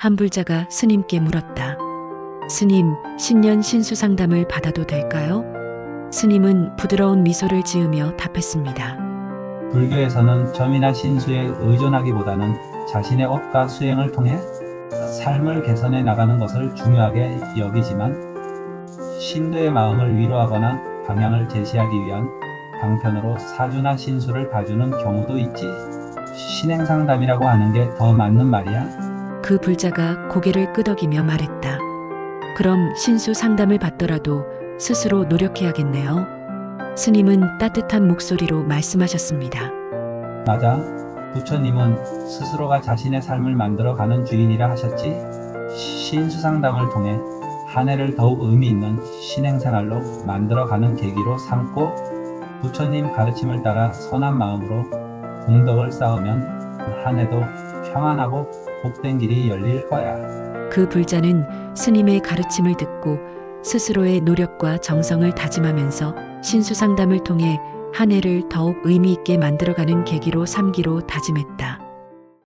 한 불자가 스님께 물었다. 스님, 신년 신수 상담을 받아도 될까요? 스님은 부드러운 미소를 지으며 답했습니다. 불교에서는 점이나 신수에 의존하기보다는 자신의 업과 수행을 통해 삶을 개선해 나가는 것을 중요하게 여기지만 신도의 마음을 위로하거나 방향을 제시하기 위한 방편으로 사주나 신수를 봐주는 경우도 있지. 신행 상담이라고 하는 게 더 맞는 말이야. 그 불자가 고개를 끄덕이며 말했다. 그럼 신수 상담을 받더라도 스스로 노력해야겠네요. 스님은 따뜻한 목소리로 말씀하셨습니다. 맞아. 부처님은 스스로가 자신의 삶을 만들어가는 주인이라 하셨지. 신수 상담을 통해 한 해를 더욱 의미 있는 신행생활로 만들어가는 계기로 삼고 부처님 가르침을 따라 선한 마음으로 공덕을 쌓으면 한 해도 평안하고 복된 길이 열릴 거야. 그 불자는 스님의 가르침을 듣고 스스로의 노력과 정성을 다짐하면서 신수 상담을 통해 한 해를 더욱 의미 있게 만들어가는 계기로 삼기로 다짐했다.